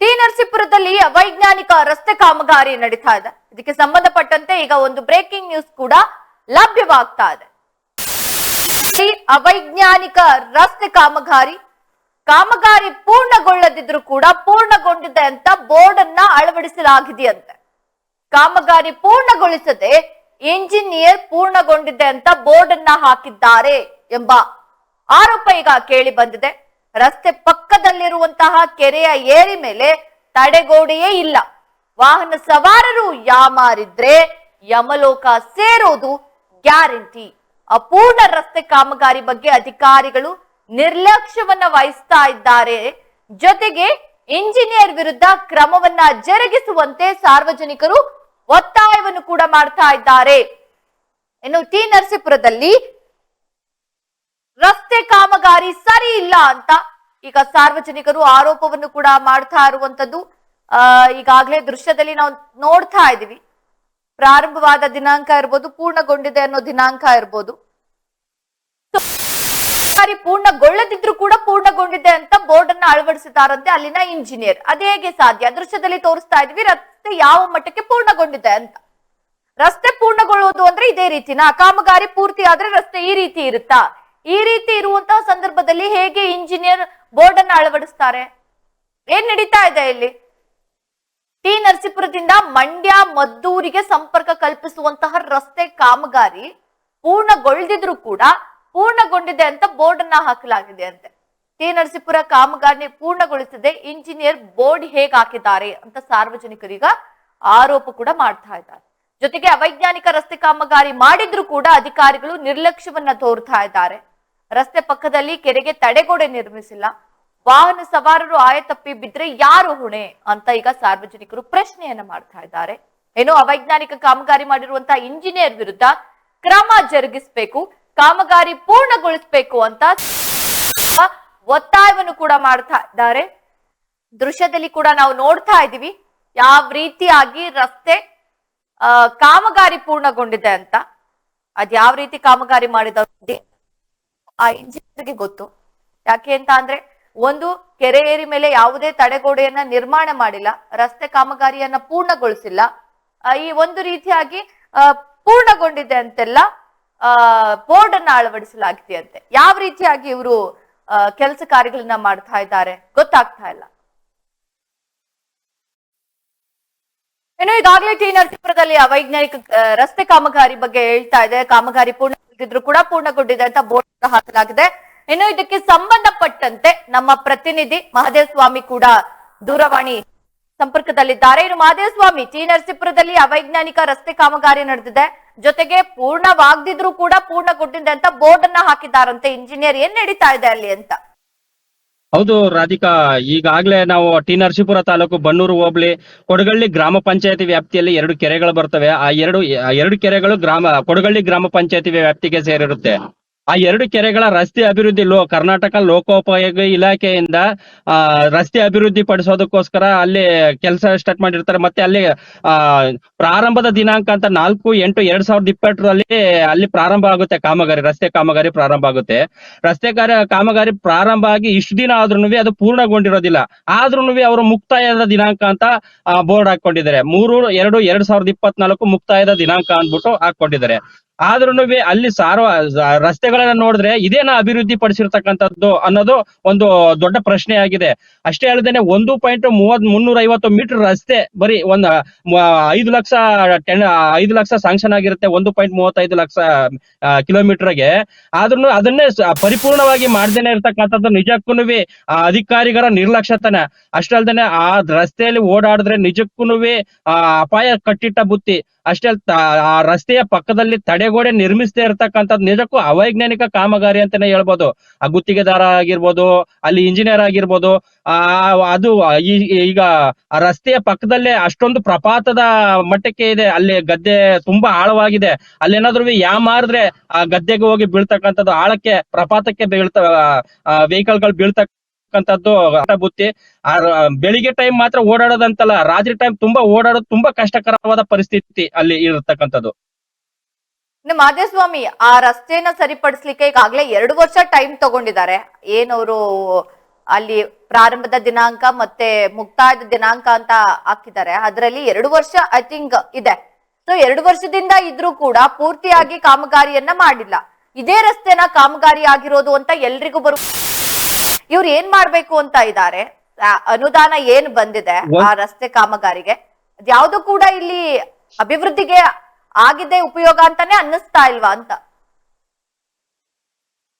T ನರಸೀಪುರದಲ್ಲಿ ಅವೈಜ್ಞಾನಿಕ ರಸ್ತೆ ಕಾಮಗಾರಿ ನಡೀತಾ ಇದೆ. ಇದಕ್ಕೆ ಸಂಬಂಧಪಟ್ಟಂತೆ ಈಗ ಒಂದು ಬ್ರೇಕಿಂಗ್ ನ್ಯೂಸ್ ಕೂಡ ಲಭ್ಯವಾಗ್ತಾ ಇದೆ. ಅವೈಜ್ಞಾನಿಕ ರಸ್ತೆ ಕಾಮಗಾರಿ ಕಾಮಗಾರಿ ಪೂರ್ಣಗೊಳ್ಳದಿದ್ರು ಕೂಡ ಪೂರ್ಣಗೊಂಡಿದೆ ಅಂತ ಬೋರ್ಡ್ ಅನ್ನ ಅಳವಡಿಸಲಾಗಿದೆಯಂತೆ. ಕಾಮಗಾರಿ ಪೂರ್ಣಗೊಳಿಸದೆ ಇಂಜಿನಿಯರ್ ಪೂರ್ಣಗೊಂಡಿದೆ ಅಂತ ಬೋರ್ಡ್ ಅನ್ನ ಹಾಕಿದ್ದಾರೆ ಎಂಬ ಆರೋಪ ಈಗ ಕೇಳಿ ಬಂದಿದೆ. ರಸ್ತೆ ಪಕ್ಕದಲ್ಲಿರುವಂತಹ ಕೆರೆಯ ಏರಿ ಮೇಲೆ ತಡೆಗೋಡೆಯೇ ಇಲ್ಲ. ವಾಹನ ಸವಾರರು ಯಾಮಾರಿದ್ರೆ ಯಮಲೋಕ ಸೇರೋದು ಗ್ಯಾರಂಟಿ. ಅಪೂರ್ಣ ರಸ್ತೆ ಕಾಮಗಾರಿ ಬಗ್ಗೆ ಅಧಿಕಾರಿಗಳು ನಿರ್ಲಕ್ಷ್ಯವನ್ನ ವಹಿಸ್ತಾ ಇದ್ದಾರೆ. ಜೊತೆಗೆ ಇಂಜಿನಿಯರ್ ವಿರುದ್ಧ ಕ್ರಮವನ್ನ ಜರುಗಿಸುವಂತೆ ಸಾರ್ವಜನಿಕರು ಒತ್ತಾಯವನ್ನು ಕೂಡ ಮಾಡ್ತಾ ಇದ್ದಾರೆ. ಇನ್ನು ಟಿ ನರಸೀಪುರದಲ್ಲಿ ರಸ್ತೆ ಕಾಮಗಾರಿ ಸರಿ ಇಲ್ಲ ಅಂತ ಈಗ ಸಾರ್ವಜನಿಕರು ಆರೋಪವನ್ನು ಕೂಡ ಮಾಡ್ತಾ ಇರುವಂತದ್ದು ಈಗಾಗಲೇ ದೃಶ್ಯದಲ್ಲಿ ನಾವು ನೋಡ್ತಾ ಇದೀವಿ ಪ್ರಾರಂಭವಾದ ದಿನಾಂಕ ಇರ್ಬೋದು, ಪೂರ್ಣಗೊಂಡಿದೆ ಅನ್ನೋ ದಿನಾಂಕ ಇರ್ಬೋದು. ಕಾಮಗಾರಿ ಪೂರ್ಣಗೊಳ್ಳದಿದ್ರು ಕೂಡ ಪೂರ್ಣಗೊಂಡಿದೆ ಅಂತ ಬೋರ್ಡ್ ಅನ್ನ ಅಳವಡಿಸಿದಾರಂತೆ ಅಲ್ಲಿನ ಇಂಜಿನಿಯರ್. ಅದೇ ಹೇಗೆ ಸಾಧ್ಯ? ದೃಶ್ಯದಲ್ಲಿ ತೋರಿಸ್ತಾ ಇದೀವಿ ರಸ್ತೆ ಯಾವ ಮಟ್ಟಕ್ಕೆ ಪೂರ್ಣಗೊಂಡಿದೆ ಅಂತ. ರಸ್ತೆ ಪೂರ್ಣಗೊಳ್ಳುವುದು ಅಂದ್ರೆ ಇದೇ ರೀತಿನ? ಕಾಮಗಾರಿ ಪೂರ್ತಿ ಆದ್ರೆ ರಸ್ತೆ ಈ ರೀತಿ ಇರುತ್ತಾ? ಈ ರೀತಿ ಇರುವಂತಹ ಸಂದರ್ಭದಲ್ಲಿ ಹೇಗೆ ಇಂಜಿನಿಯರ್ ಬೋರ್ಡ್ ಅನ್ನು ಅಳವಡಿಸ್ತಾರೆ? ಏನ್ ನಡೀತಾ ಇದೆ ಇಲ್ಲಿ? ಟಿ ನರಸೀಪುರದಿಂದ ಮಂಡ್ಯ, ಮದ್ದೂರಿಗೆ ಸಂಪರ್ಕ ಕಲ್ಪಿಸುವಂತಹ ರಸ್ತೆ ಕಾಮಗಾರಿ ಪೂರ್ಣಗೊಳ್ದಿದ್ರು ಕೂಡ ಪೂರ್ಣಗೊಂಡಿದೆ ಅಂತ ಬೋರ್ಡ್ ಅನ್ನ ಹಾಕಲಾಗಿದೆ ಅಂತೆ. ಟಿ ನರಸೀಪುರ ಕಾಮಗಾರಿ ಪೂರ್ಣಗೊಳಿಸದೆ. ಇಂಜಿನಿಯರ್ ಬೋರ್ಡ್ ಹೇಗೆ ಹಾಕಿದ್ದಾರೆ ಅಂತ ಸಾರ್ವಜನಿಕರಿಗ ಆರೋಪ ಕೂಡ ಮಾಡ್ತಾ ಇದ್ದಾರೆ. ಜೊತೆಗೆ ಅವೈಜ್ಞಾನಿಕ ರಸ್ತೆ ಕಾಮಗಾರಿ ಮಾಡಿದ್ರು ಕೂಡ ಅಧಿಕಾರಿಗಳು ನಿರ್ಲಕ್ಷ್ಯವನ್ನ ತೋರ್ತಾ ಇದ್ದಾರೆ. ರಸ್ತೆ ಪಕ್ಕದಲ್ಲಿ ಕೆರೆಗೆ ತಡೆಗೋಡೆ ನಿರ್ಮಿಸಿಲ್ಲ. ವಾಹನ ಸವಾರರು ಆಯತಪ್ಪಿ ಬಿದ್ರೆ ಯಾರು ಹೊಣೆ ಅಂತ ಈಗ ಸಾರ್ವಜನಿಕರು ಪ್ರಶ್ನೆಯನ್ನ ಮಾಡ್ತಾ ಇದ್ದಾರೆ. ಏನು ಅವೈಜ್ಞಾನಿಕ ಕಾಮಗಾರಿ ಮಾಡಿರುವಂತಹ ಇಂಜಿನಿಯರ್ ವಿರುದ್ಧ ಕ್ರಮ ಜರುಗಿಸಬೇಕು, ಕಾಮಗಾರಿ ಪೂರ್ಣಗೊಳಿಸಬೇಕು ಅಂತ ಒತ್ತಾಯವನ್ನು ಕೂಡ ಮಾಡ್ತಾ ಇದ್ದಾರೆ. ದೃಶ್ಯದಲ್ಲಿ ಕೂಡ ನಾವು ನೋಡ್ತಾ ಇದೀವಿ ಯಾವ ರೀತಿಯಾಗಿ ರಸ್ತೆ ಕಾಮಗಾರಿ ಪೂರ್ಣಗೊಂಡಿದೆ ಅಂತ. ಅದ್ ಯಾವ ರೀತಿ ಕಾಮಗಾರಿ ಮಾಡಿದ ಆ ಇಂಜಿನಿಯರ್ಗೆ ಗೊತ್ತು. ಯಾಕೆ ಅಂತ ಅಂದ್ರೆ ಒಂದು ಕೆರೆ ಏರಿ ಮೇಲೆ ಯಾವುದೇ ತಡೆಗೋಡೆಯನ್ನ ನಿರ್ಮಾಣ ಮಾಡಿಲ್ಲ, ರಸ್ತೆ ಕಾಮಗಾರಿಯನ್ನ ಪೂರ್ಣಗೊಳಿಸಿಲ್ಲ. ಈ ಒಂದು ರೀತಿಯಾಗಿ ಪೂರ್ಣಗೊಂಡಿದೆ ಅಂತೆಲ್ಲ ಬೋರ್ಡ್ ಅನ್ನ ಅಳವಡಿಸಲಾಗಿದೆಯಂತೆ. ಯಾವ ರೀತಿಯಾಗಿ ಇವರು ಕೆಲಸ ಕಾರ್ಯಗಳನ್ನ ಮಾಡ್ತಾ ಇದ್ದಾರೆ ಗೊತ್ತಾಗ್ತಾ ಇಲ್ಲ. ಇನ್ನು ಈಗಾಗಲೇ ಟಿ ನರಸೀಪುರದಲ್ಲಿ ಅವೈಜ್ಞಾನಿಕ ರಸ್ತೆ ಕಾಮಗಾರಿ ಬಗ್ಗೆ ಹೇಳ್ತಾ ಇದೆ. ಕಾಮಗಾರಿ ಪೂರ್ಣಗೊಂಡಿದ್ರು ಕೂಡ ಪೂರ್ಣಗೊಂಡಿದೆ ಅಂತ ಬೋರ್ಡ್ ಹಾಕಲಾಗಿದೆ. ಇನ್ನು ಇದಕ್ಕೆ ಸಂಬಂಧಪಟ್ಟಂತೆ ನಮ್ಮ ಪ್ರತಿನಿಧಿ ಮಹದೇವ್ ಸ್ವಾಮಿ ಕೂಡ ದೂರವಾಣಿ ಸಂಪರ್ಕದಲ್ಲಿದ್ದಾರೆ. ಇನ್ನು ಮಹದೇವ ಸ್ವಾಮಿ, ಟಿ ನರಸೀಪುರದಲ್ಲಿ ಅವೈಜ್ಞಾನಿಕ ರಸ್ತೆ ಕಾಮಗಾರಿ ನಡೆದಿದೆ. ಜೊತೆಗೆ ಪೂರ್ಣವಾಗದಿದ್ರು ಕೂಡ ಪೂರ್ಣಗೊಂಡಿದೆ ಅಂತ ಬೋರ್ಡ್ ಅನ್ನ ಹಾಕಿದ್ದಾರಂತೆ. ಇಂಜಿನಿಯರ್ ಏನ್ ನಡೀತಾ ಇದೆ ಅಲ್ಲಿ ಅಂತ. ಹೌದು ರಾಧಿಕಾ, ಈಗಾಗ್ಲೇ ನಾವು ಟಿ ನರಸೀಪುರ ತಾಲೂಕು ಬನ್ನೂರು ಹೋಬಳಿ ಕೊಡಗಳ್ಳಿ ಗ್ರಾಮ ಪಂಚಾಯತಿ ವ್ಯಾಪ್ತಿಯಲ್ಲಿ ಎರಡು ಕೆರೆಗಳು ಬರ್ತವೆ. ಆ ಎರಡು ಎರಡು ಕೆರೆಗಳು ಗ್ರಾಮ, ಕೊಡಗಳ್ಳಿ ಗ್ರಾಮ ಪಂಚಾಯತಿ ವ್ಯಾಪ್ತಿಗೆ ಸೇರಿರುತ್ತೆ. ಆ ಎರಡು ಕೆರೆಗಳ ರಸ್ತೆ ಅಭಿವೃದ್ಧಿ ಲೋ, ಕರ್ನಾಟಕ ಲೋಕೋಪಯೋಗಿ ಇಲಾಖೆಯಿಂದ, ಆ, ರಸ್ತೆ ಅಭಿವೃದ್ಧಿ ಪಡಿಸೋದಕ್ಕೋಸ್ಕರ ಅಲ್ಲಿ ಕೆಲಸ ಸ್ಟಾರ್ಟ್ ಮಾಡಿರ್ತಾರೆ. ಮತ್ತೆ ಅಲ್ಲಿ, ಆ, ಪ್ರಾರಂಭದ ದಿನಾಂಕ ಅಂತ ನಾಲ್ಕು, ಎಂಟು, ಎರಡ್ ಸಾವಿರದ ಇಪ್ಪತ್ತರಲ್ಲಿ ಅಲ್ಲಿ ಪ್ರಾರಂಭ ಆಗುತ್ತೆ ಕಾಮಗಾರಿ, ರಸ್ತೆ ಕಾಮಗಾರಿ ಪ್ರಾರಂಭ ಆಗುತ್ತೆ. ರಸ್ತೆ ಕಾರ್ಯ, ಕಾಮಗಾರಿ ಪ್ರಾರಂಭ ಆಗಿ ಇಷ್ಟು ದಿನ ಆದ್ರೂ ಅದು ಪೂರ್ಣಗೊಂಡಿರೋದಿಲ್ಲ. ಆದ್ರೂ ಅವರು ಮುಕ್ತಾಯದ ದಿನಾಂಕ ಅಂತ ಬೋರ್ಡ್ ಹಾಕೊಂಡಿದ್ದಾರೆ ಮೂರು, ಎರಡು, ಎರಡ್ ಸಾವಿರದ ಇಪ್ಪತ್ನಾಲ್ಕು ಮುಕ್ತಾಯದ ದಿನಾಂಕ ಅಂದ್ಬಿಟ್ಟು ಹಾಕೊಂಡಿದ್ದಾರೆ ಆದ್ರೂ ಅಲ್ಲಿ ಸಾರ್ವ ರಸ್ತೆಗಳನ್ನ ನೋಡಿದ್ರೆ ಇದೇನ ಅಭಿವೃದ್ಧಿ ಪಡಿಸಿರ್ತಕ್ಕಂಥದ್ದು ಅನ್ನೋದು ಒಂದು ದೊಡ್ಡ ಪ್ರಶ್ನೆ ಆಗಿದೆ ಅಷ್ಟೇ ಹೇಳದೇನೆ ಒಂದು ಪಾಯಿಂಟ್ ಮೂವತ್ ಮುನ್ನೂರ ಐವತ್ತು ಮೀಟರ್ ರಸ್ತೆ ಬರೀ ಒಂದ್ ಐದು ಲಕ್ಷ ಟೆನ್ ಐದು ಲಕ್ಷ ಸಾಂಕ್ಷನ್ ಆಗಿರುತ್ತೆ ಒಂದು ಪಾಯಿಂಟ್ ಮೂವತ್ತೈದು ಲಕ್ಷ ಕಿಲೋಮೀಟರ್ಗೆ. ಆದ್ರೂ ಅದನ್ನೇ ಪರಿಪೂರ್ಣವಾಗಿ ಮಾಡ್ದೇನೆ ಇರ್ತಕ್ಕಂಥದ್ದು ನಿಜಕ್ಕೂ ಅಧಿಕಾರಿಗಳ ನಿರ್ಲಕ್ಷ್ಯತನ. ಅಷ್ಟೇ ಅಲ್ದೇನೆ ಆ ರಸ್ತೆಯಲ್ಲಿ ಓಡಾಡಿದ್ರೆ ನಿಜಕ್ಕೂ ಆ, ಅಪಾಯ ಕಟ್ಟಿಟ್ಟ ಬುತ್ತಿ. ಅಷ್ಟೇ ಆ ರಸ್ತೆಯ ಪಕ್ಕದಲ್ಲಿ ತಡೆಗೋಡೆ ನಿರ್ಮಿಸದೇ ಇರತಕ್ಕಂಥದ್ದು ನಿಜಕ್ಕೂ ಅವೈಜ್ಞಾನಿಕ ಕಾಮಗಾರಿ ಅಂತಾನೆ ಹೇಳ್ಬೋದು. ಆ ಗುತ್ತಿಗೆದಾರ ಆಗಿರ್ಬೋದು, ಅಲ್ಲಿ ಇಂಜಿನಿಯರ್ ಆಗಿರ್ಬೋದು, ಆ, ಅದು ಈಗ ಆ ರಸ್ತೆಯ ಪಕ್ಕದಲ್ಲೇ ಅಷ್ಟೊಂದು ಪ್ರಪಾತದ ಮಟ್ಟಕ್ಕೆ ಇದೆ. ಅಲ್ಲಿ ಗದ್ದೆ ತುಂಬಾ ಆಳವಾಗಿದೆ. ಅಲ್ಲೇನಾದ್ರೂ ಯಾ ಮಾರಿದ್ರೆ ಆ ಗದ್ದೆಗೆ ಹೋಗಿ ಬೀಳ್ತಕ್ಕಂಥದ್ದು ಆಳಕ್ಕೆ, ಪ್ರಪಾತಕ್ಕೆ ಬೀಳ್ತ ವೆಹಿಕಲ್ಗಳು ಬೀಳ್ತಕ್ಕಂಥದ್ದು ಬುತ್ತಿ ಬೆಳಿಗ್ಗೆ ಟೈಮ್ ಮಾತ್ರ ಓಡಾಡೋದಂತಲ್ಲ, ರಾತ್ರಿ ಟೈಮ್ ತುಂಬಾ ಓಡಾಡೋದು ತುಂಬಾ ಕಷ್ಟಕರವಾದ ಪರಿಸ್ಥಿತಿ ಅಲ್ಲಿ ಇರತಕ್ಕಂಥದ್ದು. ಮಾಧೇಸ್ವಾಮಿ ಆ ರಸ್ತೆಯನ್ನ ಸರಿಪಡಿಸ್ಲಿಕ್ಕೆ ಈಗಾಗ್ಲೇ ಎರಡು ವರ್ಷ ಟೈಮ್ ತಗೊಂಡಿದ್ದಾರೆ. ಏನವರು ಅಲ್ಲಿ ಪ್ರಾರಂಭದ ದಿನಾಂಕ ಮತ್ತೆ ಮುಕ್ತಾಯದ ದಿನಾಂಕ ಅಂತ ಹಾಕಿದ್ದಾರೆ. ಅದರಲ್ಲಿ ಎರಡು ವರ್ಷ ಐ ಥಿಂಕ್ ಇದೆ. ಸೊ ಎರಡು ವರ್ಷದಿಂದ ಇದ್ರೂ ಕೂಡ ಪೂರ್ತಿಯಾಗಿ ಕಾಮಗಾರಿಯನ್ನ ಮಾಡಿಲ್ಲ. ಇದೇ ರಸ್ತೆನ ಕಾಮಗಾರಿ ಆಗಿರೋದು ಅಂತ ಎಲ್ರಿಗೂ ಬರು ಇವ್ರು ಏನ್ ಮಾಡ್ಬೇಕು ಅಂತ ಇದ್ದಾರೆ ಅನುದಾನ ಏನ್ ಬಂದಿದೆ ಆ ರಸ್ತೆ ಕಾಮಗಾರಿಗೆ? ಯಾವ್ದು ಕೂಡ ಇಲ್ಲಿ ಅಭಿವೃದ್ಧಿಗೆ ಆಗಿದೆ ಉಪಯೋಗ ಅಂತಾನೆ ಅನ್ನಿಸ್ತಾ ಇಲ್ವಾ ಅಂತ?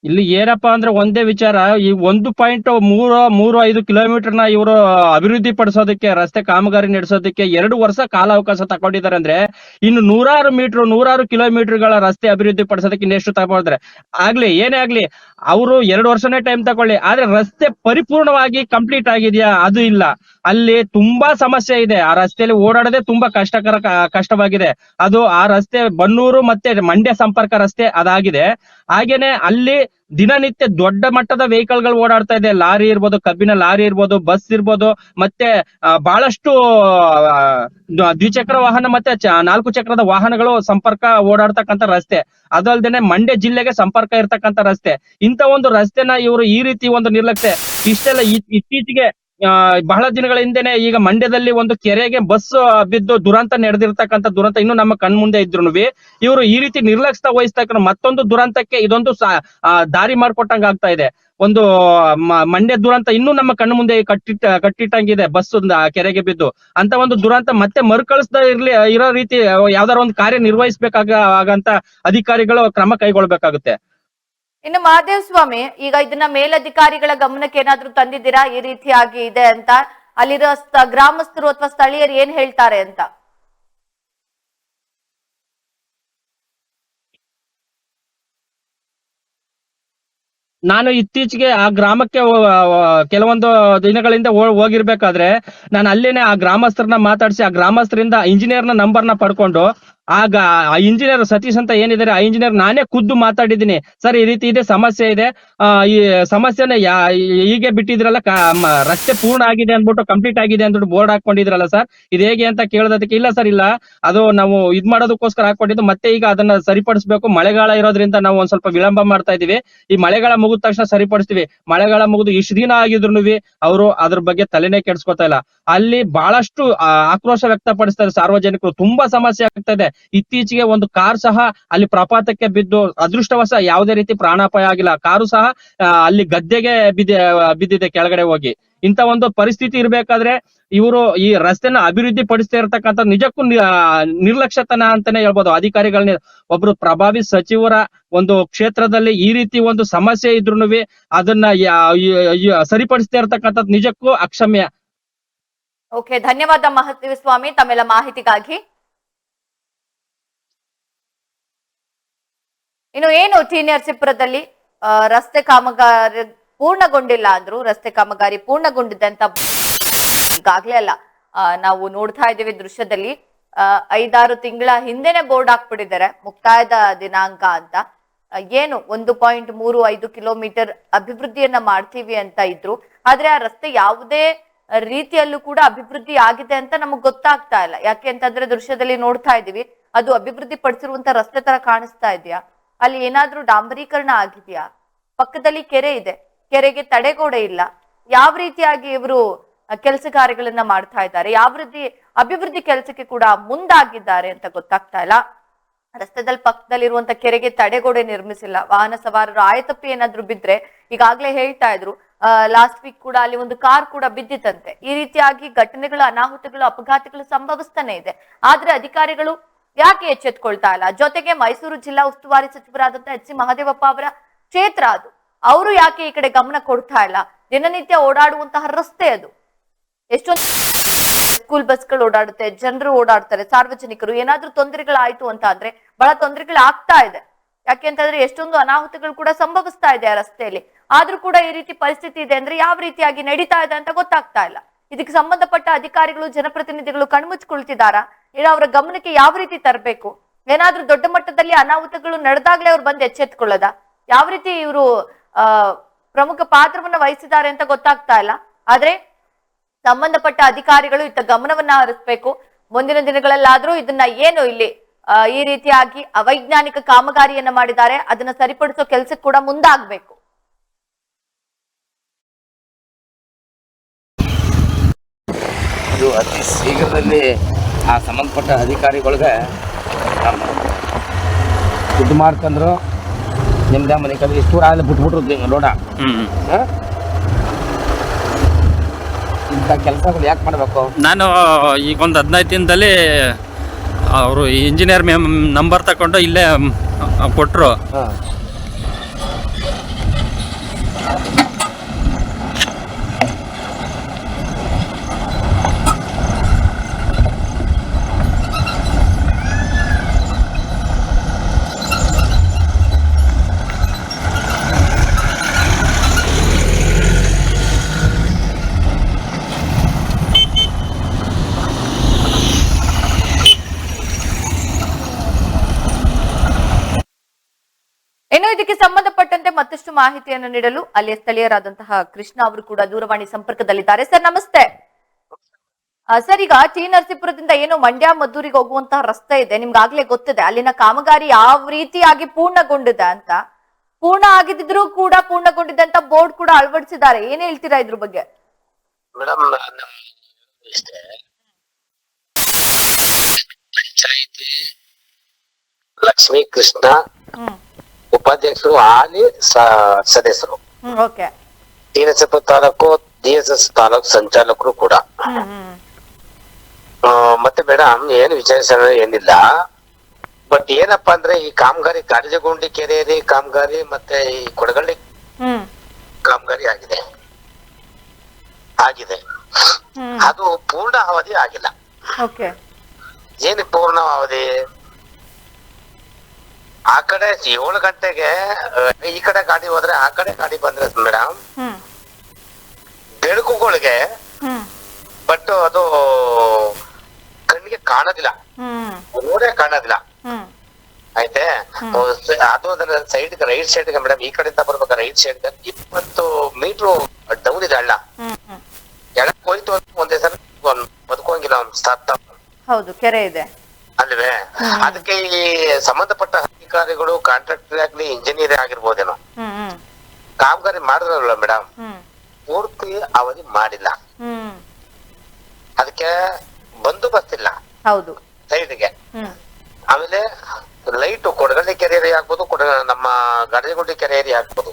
ಇಲ್ಲಿ ಏನಪ್ಪಾ ಅಂದ್ರೆ ಒಂದೇ ವಿಚಾರ, ಈ ಒಂದು ಪಾಯಿಂಟ್ ಮೂರು ಮೂರು, ಐದು ಕಿಲೋಮೀಟರ್ನ ಇವರು ಅಭಿವೃದ್ಧಿ ಪಡಿಸೋದಕ್ಕೆ, ರಸ್ತೆ ಕಾಮಗಾರಿ ನಡೆಸೋದಕ್ಕೆ ಎರಡು ವರ್ಷ ಕಾಲಾವಕಾಶ ತಗೊಂಡಿದ್ದಾರೆ ಅಂದ್ರೆ ಇನ್ನು ನೂರಾರು ಮೀಟರ್, ನೂರಾರು ಕಿಲೋಮೀಟರ್ಗಳ ರಸ್ತೆ ಅಭಿವೃದ್ಧಿ ಪಡಿಸೋದಕ್ಕೆ ಇನ್ನೆಷ್ಟು ತಗೊಂಡ್ರೆ ಆಗ್ಲಿ, ಏನೇ ಆಗ್ಲಿ, ಅವರು ಎರಡು ವರ್ಷನೇ ಟೈಮ್ ತಗೊಳ್ಳಿ, ಆದ್ರೆ ರಸ್ತೆ ಪರಿಪೂರ್ಣವಾಗಿ ಕಂಪ್ಲೀಟ್ ಆಗಿದೆಯಾ? ಅದು ಇಲ್ಲ. ಅಲ್ಲಿ ತುಂಬಾ ಸಮಸ್ಯೆ ಇದೆ. ಆ ರಸ್ತೆಯಲ್ಲಿ ಓಡಾಡದೆ ತುಂಬಾ ಕಷ್ಟಕರ ಕಷ್ಟವಾಗಿದೆ. ಅದು ಆ ರಸ್ತೆ ಬನ್ನೂರು ಮತ್ತೆ ಮಂಡ್ಯ ಸಂಪರ್ಕ ರಸ್ತೆ ಅದಾಗಿದೆ. ಹಾಗೇನೆ ಅಲ್ಲಿ ದಿನನಿತ್ಯ ದೊಡ್ಡ ಮಟ್ಟದ ವೆಹಿಕಲ್ಗಳು ಓಡಾಡ್ತಾ ಇದೆ. ಲಾರಿ ಇರ್ಬೋದು, ಕಬ್ಬಿನ ಲಾರಿ ಇರ್ಬೋದು, ಬಸ್ ಇರ್ಬೋದು, ಮತ್ತೆ ಬಹಳಷ್ಟು ದ್ವಿಚಕ್ರ ವಾಹನ ಮತ್ತೆ ನಾಲ್ಕು ಚಕ್ರದ ವಾಹನಗಳು ಸಂಪರ್ಕ ಓಡಾಡ್ತಕ್ಕಂತ ರಸ್ತೆ. ಅದಲ್ದೇನೆ ಮಂಡ್ಯ ಜಿಲ್ಲೆಗೆ ಸಂಪರ್ಕ ಇರ್ತಕ್ಕಂಥ ರಸ್ತೆ. ಇಂತ ಒಂದು ರಸ್ತೆನ ಇವರು ಈ ರೀತಿ ಒಂದು ನಿರ್ಲಕ್ಷ್ಯ. ಇಷ್ಟೆಲ್ಲ ಇತ್ತೀಚೆಗೆ ಬಹಳ ದಿನಗಳ ಹಿಂದೆನೆ ಈಗ ಮಂಡ್ಯದಲ್ಲಿ ಒಂದು ಕೆರೆಗೆ ಬಸ್ ಬಿದ್ದು ದುರಂತ ನಡೆದಿರ್ತಕ್ಕಂಥ ದುರಂತ ಇನ್ನು ನಮ್ಮ ಕಣ್ಮುಂದೆ ಇದ್ರು ಇವರು ಈ ರೀತಿ ನಿರ್ಲಕ್ಷ್ಯ ವಹಿಸ್ತಕ್ಕ ಮತ್ತೊಂದು ದುರಂತಕ್ಕೆ ಇದೊಂದು ದಾರಿ ಮಾಡ್ಕೊಟ್ಟಂಗ ಆಗ್ತಾ ಇದೆ. ಒಂದು ಮಂಡ್ಯ ದುರಂತ ಇನ್ನೂ ನಮ್ಮ ಕಣ್ಣು ಮುಂದೆ ಕಟ್ಟಿಟ್ಟ, ಕಟ್ಟಿಟ್ಟಂಗಿದೆ ಬಸ್ ಕೆರೆಗೆ ಬಿದ್ದು. ಅಂತ ಒಂದು ದುರಂತ ಮತ್ತೆ ಮರುಕಳಿಸದ ಇರ್ಲಿ, ಇರೋ ರೀತಿ ಯಾವ್ದಾರ ಒಂದು ಕಾರ್ಯ ನಿರ್ವಹಿಸಬೇಕಾಗ, ಆಗಂತ ಅಧಿಕಾರಿಗಳು ಕ್ರಮ ಕೈಗೊಳ್ಬೇಕಾಗುತ್ತೆ. ಇನ್ನು ಮಹಾದೇವ್ ಸ್ವಾಮಿ, ಈಗ ಇದನ್ನ ಮೇಲಧಿಕಾರಿಗಳ ಗಮನಕ್ಕೆ ಏನಾದ್ರೂ ತಂದಿದ್ದೀರಾ? ಈ ರೀತಿಯಾಗಿ ಇದೆ ಅಂತ. ಅಲ್ಲಿರೋ ಸ್ಥ- ಗ್ರಾಮಸ್ಥರು ಅಥವಾ ಸ್ಥಳೀಯರು ಏನ್ ಹೇಳ್ತಾರೆ ಅಂತ? ನಾನು ಇತ್ತೀಚೆಗೆ ಆ ಗ್ರಾಮಕ್ಕೆ ಕೆಲವೊಂದು ದಿನಗಳಿಂದ ಹೋಗಿರ್ಬೇಕಾದ್ರೆ, ನಾನು ಅಲ್ಲೇನೆ ಆ ಗ್ರಾಮಸ್ಥರನ್ನ ಮಾತಾಡಿಸಿ, ಆ ಗ್ರಾಮಸ್ಥರಿಂದ ಇಂಜಿನಿಯರ್ ನಂಬರ್ನ ಪಡ್ಕೊಂಡು ಆಗ ಆ ಇಂಜಿನಿಯರ್ ಸತೀಶ್ ಅಂತ ಏನಿದ್ದಾರೆ, ಆ ಇಂಜಿನಿಯರ್ ನಾನೇ ಖುದ್ದು ಮಾತಾಡಿದ್ದೀನಿ. ಸರ್, ಈ ರೀತಿ ಇದೆ, ಸಮಸ್ಯೆ ಇದೆ. ಈ ಸಮಸ್ಯೆನ ಯಾ, ಹೀಗೆ ಬಿಟ್ಟಿದ್ರಲ್ಲ ರಸ್ತೆ ಪೂರ್ಣ ಆಗಿದೆ ಅಂದ್ಬಿಟ್ಟು ಕಂಪ್ಲೀಟ್ ಆಗಿದೆ ಅಂದ್ಬಿಟ್ಟು ಬೋರ್ಡ್ ಹಾಕೊಂಡಿದ್ರಲ್ಲ ಸರ್? ಇದು ಹೇಗೆ ಅಂತ ಕೇಳೋದಕ್ಕೆ ಇಲ್ಲ ಸರ್, ಇಲ್ಲ. ಅದು ನಾವು ಇದ್ ಮಾಡೋದಕ್ಕೋಸ್ಕರ ಹಾಕೊಂಡಿದ್ದು ಮತ್ತೆ ಈಗ ಅದನ್ನ ಸರಿಪಡಿಸ್ಬೇಕು. ಮಳೆಗಾಲ ಇರೋದ್ರಿಂದ ನಾವು ಒಂದ್ ಸ್ವಲ್ಪ ವಿಳಂಬ ಮಾಡ್ತಾ ಇದೀವಿ. ಈ ಮಳೆಗಾಲ ಮುಗಿದ ತಕ್ಷಣ ಸರಿಪಡಿಸ್ತೀವಿ. ಮಳೆಗಾಲ ಮುಗಿದು ಇಷ್ಟು ದಿನ ಆಗಿದ್ರು ಅವರು ಅದ್ರ ಬಗ್ಗೆ ತಲೆನೇ ಕೆಡ್ಸ್ಕೊತಾ ಇಲ್ಲ. ಅಲ್ಲಿ ಬಹಳಷ್ಟು ಆಕ್ರೋಶ ವ್ಯಕ್ತಪಡಿಸ್ತಾರೆ ಸಾರ್ವಜನಿಕರು. ತುಂಬಾ ಸಮಸ್ಯೆ ಆಗ್ತಾ ಇದೆ. ಇತ್ತೀಚೆಗೆ ಒಂದು ಕಾರ್ ಸಹ ಅಲ್ಲಿ ಪ್ರಪಾತಕ್ಕೆ ಬಿದ್ದು ಅದೃಷ್ಟವಶ ಯಾವುದೇ ರೀತಿ ಪ್ರಾಣಾಪಾಯ ಆಗಿಲ್ಲ. ಕಾರು ಸಹ ಅಲ್ಲಿ ಗದ್ದೆಗೆ ಬಿದ್ದ ಬಿದ್ದಿದೆ ಕೆಳಗಡೆ ಹೋಗಿ. ಇಂತ ಒಂದು ಪರಿಸ್ಥಿತಿ ಇರ್ಬೇಕಾದ್ರೆ ಇವರು ಈ ರಸ್ತೆನ ಅಭಿವೃದ್ಧಿ ಪಡಿಸ್ತಾ ಇರ್ತಕ್ಕಂಥ ನಿಜಕ್ಕೂ ನಿರ್ಲಕ್ಷ್ಯತನ ಅಂತಾನೆ ಹೇಳ್ಬೋದು. ಅಧಿಕಾರಿಗಳನ್ನ ಒಬ್ರು ಪ್ರಭಾವಿ ಸಚಿವರ ಒಂದು ಕ್ಷೇತ್ರದಲ್ಲಿ ಈ ರೀತಿ ಒಂದು ಸಮಸ್ಯೆ ಇದ್ರು ಅದನ್ನ ಸರಿಪಡಿಸ್ತಾ ಇರ್ತಕ್ಕಂಥದ್ದು ನಿಜಕ್ಕೂ ಅಕ್ಷಮ್ಯ. ಓಕೆ ಧನ್ಯವಾದ ಮಹತ್ವ ಸ್ವಾಮಿ ತಮ್ಮೆಲ್ಲ ಮಾಹಿತಿಗಾಗಿ. ಇನ್ನು ಏನು ಟಿ ರಸ್ತೆ ಕಾಮಗಾರಿ ಪೂರ್ಣಗೊಂಡಿಲ್ಲ ಅಂದ್ರು, ರಸ್ತೆ ಕಾಮಗಾರಿ ಪೂರ್ಣಗೊಂಡಿದೆ ಅಂತ ಈಗಾಗ್ಲೇ ಅಲ್ಲ ನಾವು ನೋಡ್ತಾ ಇದ್ದೀವಿ ದೃಶ್ಯದಲ್ಲಿ. ಐದಾರು ತಿಂಗಳ ಹಿಂದೆನೆ ಬೋರ್ಡ್ ಹಾಕ್ಬಿಟ್ಟಿದ್ದಾರೆ, ಮುಕ್ತಾಯದ ದಿನಾಂಕ ಅಂತ. ಏನು ಒಂದು ಪಾಯಿಂಟ್ ಮೂರು ಐದು ಕಿಲೋಮೀಟರ್ ಅಭಿವೃದ್ಧಿಯನ್ನ ಮಾಡ್ತೀವಿ ಅಂತ ಇದ್ರು. ಆದ್ರೆ ಆ ರಸ್ತೆ ಯಾವುದೇ ರೀತಿಯಲ್ಲೂ ಕೂಡ ಅಭಿವೃದ್ಧಿ ಆಗಿದೆ ಅಂತ ನಮಗ್ ಗೊತ್ತಾಗ್ತಾ ಇಲ್ಲ. ಯಾಕೆ ಅಂತಂದ್ರೆ ದೃಶ್ಯದಲ್ಲಿ ನೋಡ್ತಾ ಇದೀವಿ ಅದು ಅಭಿವೃದ್ಧಿ ಪಡಿಸಿರುವಂತ ರಸ್ತೆ ತರ ಕಾಣಿಸ್ತಾ ಇದೆಯಾ? ಅಲ್ಲಿ ಏನಾದ್ರೂ ಡಾಂಬರೀಕರಣ ಆಗಿದೆಯಾ? ಪಕ್ಕದಲ್ಲಿ ಕೆರೆ ಇದೆ. ಕೆರೆಗೆ ತಡೆಗೋಡೆ ಇಲ್ಲ. ಯಾವ ರೀತಿಯಾಗಿ ಇವರು ಕೆಲಸ ಕಾರ್ಯಗಳನ್ನ ಮಾಡ್ತಾ ಇದ್ದಾರೆ? ಯಾವ ರೀತಿ ಅಭಿವೃದ್ಧಿ ಕೆಲಸಕ್ಕೆ ಕೂಡ ಮುಂದಾಗಿದ್ದಾರೆ ಅಂತ ಗೊತ್ತಾಗ್ತಾ ಇಲ್ಲ. ರಸ್ತೆದಲ್ಲಿ ಪಕ್ಕದಲ್ಲಿರುವಂತ ಕೆರೆಗೆ ತಡೆಗೋಡೆ ನಿರ್ಮಿಸಿಲ್ಲ. ವಾಹನ ಸವಾರರು ಆಯತಪ್ಪಿ ಏನಾದ್ರು ಬಿದ್ರೆ ಈಗಾಗ್ಲೇ ಹೇಳ್ತಾ ಇದ್ರು. ಲಾಸ್ಟ್ ವೀಕ್ ಕೂಡ ಅಲ್ಲಿ ಒಂದು ಕಾರ್ ಕೂಡ ಬಿದ್ದಿತ್ತಂತೆ. ಈ ರೀತಿಯಾಗಿ ಘಟನೆಗಳು, ಅನಾಹುತಗಳು, ಅಪಘಾತಗಳು ಸಂಭವಿಸ್ತಾನೆ ಇದೆ. ಆದ್ರೆ ಅಧಿಕಾರಿಗಳು ಯಾಕೆ ಎಚ್ಚೆತ್ಕೊಳ್ತಾ ಇಲ್ಲ? ಜೊತೆಗೆ ಮೈಸೂರು ಜಿಲ್ಲಾ ಉಸ್ತುವಾರಿ ಸಚಿವರಾದಂತ ಎಚ್ ಸಿ ಮಹದೇವಪ್ಪ ಅವರ ಕ್ಷೇತ್ರ ಅದು. ಅವರು ಯಾಕೆ ಈ ಕಡೆ ಗಮನ ಕೊಡ್ತಾ ಇಲ್ಲ? ದಿನನಿತ್ಯ ಓಡಾಡುವಂತಹ ರಸ್ತೆ ಅದು. ಎಷ್ಟೊಂದು ಸ್ಕೂಲ್ ಬಸ್ಗಳು ಓಡಾಡುತ್ತೆ, ಜನರು ಓಡಾಡ್ತಾರೆ, ಸಾರ್ವಜನಿಕರು, ಏನಾದ್ರೂ ತೊಂದರೆಗಳಾಯ್ತು ಅಂತ ಅಂದ್ರೆ ಬಹಳ ತೊಂದರೆಗಳು ಆಗ್ತಾ ಇದೆ. ಯಾಕೆ ಅಂತಂದ್ರೆ ಎಷ್ಟೊಂದು ಅನಾಹುತಗಳು ಕೂಡ ಸಂಭವಿಸ್ತಾ ಇದೆ ಆ ರಸ್ತೆಯಲ್ಲಿ. ಆದ್ರೂ ಕೂಡ ಈ ರೀತಿ ಪರಿಸ್ಥಿತಿ ಇದೆ ಅಂದ್ರೆ ಯಾವ ರೀತಿಯಾಗಿ ನಡೀತಾ ಇದೆ ಅಂತ ಗೊತ್ತಾಗ್ತಾ ಇಲ್ಲ. ಇದಕ್ಕೆ ಸಂಬಂಧಪಟ್ಟ ಅಧಿಕಾರಿಗಳು, ಜನಪ್ರತಿನಿಧಿಗಳು ಕಣ್ಮುಚ್ಕೊಳ್ತಿದ್ದಾರಾ? ಇಲ್ಲ ಅವರ ಗಮನಕ್ಕೆ ಯಾವ ರೀತಿ ತರಬೇಕು? ಏನಾದ್ರೂ ದೊಡ್ಡ ಮಟ್ಟದಲ್ಲಿ ಅನಾಹುತಗಳು ನಡೆದಾಗ್ಲೇ ಅವ್ರು ಬಂದು ಎಚ್ಚೆತ್ಕೊಳ್ಳೋದ? ಯಾವ ರೀತಿ ಇವರು ಪ್ರಮುಖ ಪಾತ್ರವನ್ನ ವಹಿಸಿದ್ದಾರೆ ಅಂತ ಗೊತ್ತಾಗ್ತಾ ಇಲ್ಲ. ಆದ್ರೆ ಸಂಬಂಧಪಟ್ಟ ಅಧಿಕಾರಿಗಳು ಇತ್ತ ಗಮನವನ್ನ ಹರಿಸ್ಬೇಕು. ಮುಂದಿನ ದಿನಗಳಲ್ಲಾದ್ರೂ ಇದನ್ನ ಏನು ಇಲ್ಲಿ ಈ ರೀತಿಯಾಗಿ ಅವೈಜ್ಞಾನಿಕ ಕಾಮಗಾರಿಯನ್ನ ಮಾಡಿದ್ದಾರೆ. ಅದನ್ನ ಸರಿಪಡಿಸೋ ಕೆಲ್ಸಕ್ಕೆ ಕೂಡ ಮುಂದಾಗ್ಬೇಕು. ಇದು ಅತಿ ಶೀಘ್ರದಲ್ಲಿ ಆ ಸಂಬಂಧಪಟ್ಟ ಅಧಿಕಾರಿಗಳಿಗೆ ಇದು ದುಡ್ಡು ಮಾಡ್ತಂದ್ರು ನಿಮ್ದ ಮನೆ ಕಡೆ ಇಷ್ಟು ಆಗಲಿ ಬಿಟ್ಬಿಟ್ರು ನೋಡ. ಇಂಥ ಕೆಲಸಗಳು ಯಾಕೆ ಮಾಡಬೇಕು? ನಾನು ಈಗ ಒಂದು ಹದಿನೈದು ದಿನದಲ್ಲಿ ಅವರು ಇಂಜಿನಿಯರ್ ಮೆಮ್ ನಂಬರ್ ತಗೊಂಡು ಇಲ್ಲೇ ಕೊಟ್ಟರು ಹಾಂ ಇನ್ನು ಇದಕ್ಕೆ ಸಂಬಂಧಪಟ್ಟಂತೆ ಮತ್ತಷ್ಟು ಮಾಹಿತಿಯನ್ನು ನೀಡಲು ಅಲ್ಲಿಯ ಸ್ಥಳೀಯರಾದಂತಹ ಕೃಷ್ಣ ಅವರು ಕೂಡ ದೂರವಾಣಿ ಸಂಪರ್ಕದಲ್ಲಿದ್ದಾರೆ. ಸರ್ ನಮಸ್ತೆ. ಸರ್ ಈಗ ಟಿ ನರಸೀಪುರದಿಂದ ಏನು ಮಂಡ್ಯ ಮದ್ದೂರಿಗೆ ಹೋಗುವಂತಹ ರಸ್ತೆ ಇದೆ. ನಿಮ್ಗಾಗ್ಲೇ ಗೊತ್ತಿದೆ ಅಲ್ಲಿನ ಕಾಮಗಾರಿ ಯಾವ ರೀತಿಯಾಗಿ ಪೂರ್ಣಗೊಂಡಿದೆ ಅಂತ. ಪೂರ್ಣ ಆಗಿದ್ರು ಕೂಡ ಪೂರ್ಣಗೊಂಡಿದೆ ಅಂತ ಬೋರ್ಡ್ ಕೂಡ ಅಳವಡಿಸಿದ್ದಾರೆ. ಏನ್ ಹೇಳ್ತೀರಾ ಇದ್ರ ಬಗ್ಗೆ? ಮೇಡಮ್ ನಾನು ಪಂಚಾಯಿತಿ ಲಕ್ಷ್ಮೀ ಕೃಷ್ಣ ಉಪಾಧ್ಯಕ್ಷರು ಹಾಲಿ ಸದಸ್ಯರು. ಹ್ಮ್ okay. F Narasipura taluk D S S taluk ಸಂಚಾಲಕರು ಕೂಡ. ಮತ್ತೆ ಮೇಡಮ್ ಏನು ವಿಚಾರಿಸೋಣ ಏನಿಲ್ಲ. ಬಟ್ ಏನಪ್ಪಾ ಅಂದ್ರೆ ಈ ಕಾಮಗಾರಿ ಕಾರಜಗುಂಡಿ ಕೆರೆಯಲ್ಲಿ ಕಾಮಗಾರಿ ಮತ್ತೆ ಈ ಕೊಡಗಳ್ಳಿ ಕಾಮಗಾರಿ ಆಗಿದೆ. ಆಗಿದೆ. ಅದು ಪೂರ್ಣ ಅವಧಿ ಆಗಿಲ್ಲ ಏನು ಪೂರ್ಣ ಅವಧಿ ಆ ಕಡೆ ಏಳು ಗಂಟೆಗೆ ಈ ಕಡೆ ಗಾಡಿ ಹೋದ್ರೆ ಆ ಕಡೆ ಗಾಡಿ ಬಂದ್ರೆ ಮೇಡಮ್ ಬೆಳಕುಗಳಿಗೆ ಬಟ್ ಅದು ಕಣ್ಣಿಗೆ ಕಾಣೋದಿಲ್ಲ. ನೋಡೇ ಕಾಣೋದಿಲ್ಲ. ಆಯ್ತೆ? ಅದು ಅದರ ಸೈಡ್ ರೈಟ್ ಸೈಡ್ ಮೇಡಮ್ ಈ ಕಡೆಯಿಂದ ಬರ್ಬೇಕು? ರೈಟ್ ಸೈಡ್ ಇಪ್ಪತ್ತು ಮೀಟರ್ ಡೌನ್ ಇದೆ ಅಲ್ಲ. ಎಳಕ್ ಹೋಯ್ತು ಅಂತ ಒಂದೇ ಸಲ ಬದುಕೋಂಗಿಲ್ಲ ಹೌದು ಕೆರೆ ಇದೆ. ಅಲ್ವೇ? ಅದಕ್ಕೆ ಈ ಸಂಬಂಧಪಟ್ಟ ಅಧಿಕಾರಿಗಳು ಕಾಂಟ್ರಾಕ್ಟರ್ ಆಗ್ಲಿ ಇಂಜಿನಿಯರ್ ಆಗಿರ್ಬೋದೇನೋ? ಕಾಮಗಾರಿ ಮಾಡಿದ್ರಲ್ಲ ಮೇಡಮ್? ಪೂರ್ತಿ ಅವಧಿ ಮಾಡಿಲ್ಲ. ಅದಕ್ಕೆ ಬಂದೋಬಸ್ತ್ ಇಲ್ಲ. ಹೌದು. ಸೈಡ್ಗೆ ಆಮೇಲೆ ಲೈಟ್ ಕೊಡಗಳ್ಳಿ ಕೆರೆ ಏರಿಯಾ ಆಗ್ಬೋದು ಕೊಡ ನಮ್ಮ ಗಡಜಗುಡ್ಡಿ ಕೆರೆ ಏರಿಯಾ ಆಗ್ಬೋದು.